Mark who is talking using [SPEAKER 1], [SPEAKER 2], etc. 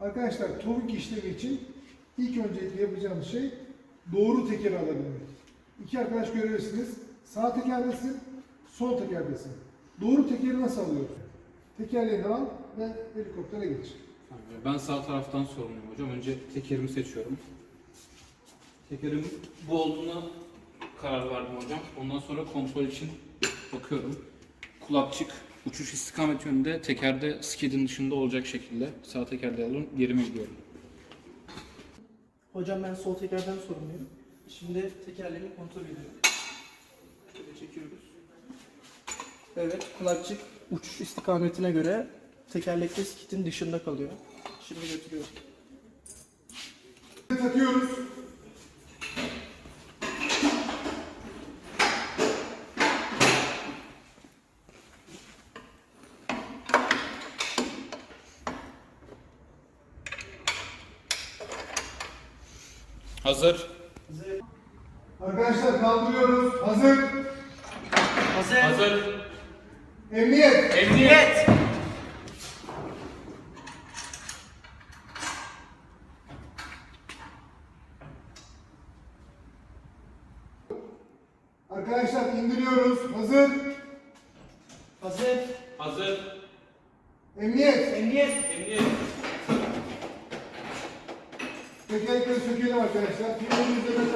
[SPEAKER 1] Arkadaşlar tavuk işlemi için ilk öncelikle yapacağımız şey doğru tekeri alabilmek. İki arkadaş görevlisiniz. Sağ tekerdesin, sol tekerdesin. Doğru tekeri nasıl alıyoruz? Tekerleğini al ve helikoptere geç.
[SPEAKER 2] Ben sağ taraftan sorumluyum hocam. Önce tekerimi seçiyorum. Tekerim bu olduğuna karar verdim hocam. Ondan sonra kontrol için bakıyorum. Kulakçık uçuş istikamet yönünde tekerde skidin dışında olacak şekilde sağ tekerde alın yerime gidiyorum.
[SPEAKER 3] Hocam ben sol tekerden sorumluyum. Şimdi tekerleğimi kontrol ediyorum. Şöyle çekiyoruz. Evet, kulakçık uçuş istikametine göre tekerlekli skitin dışında kalıyor. Şimdi götürüyorum.
[SPEAKER 1] Takıyoruz.
[SPEAKER 2] Hazır.
[SPEAKER 1] Arkadaşlar kaldırıyoruz. Hazır.
[SPEAKER 3] Hazır.
[SPEAKER 2] Hazır.
[SPEAKER 1] Emniyet.
[SPEAKER 2] Emniyet.
[SPEAKER 1] Arkadaşlar indiriyoruz. Hazır.
[SPEAKER 3] Hazır.
[SPEAKER 2] Hazır.
[SPEAKER 1] Emniyet.
[SPEAKER 3] Emniyet.
[SPEAKER 2] Emniyet.
[SPEAKER 1] Tekerlekleri sökelim arkadaşlar. Pilleri üzerine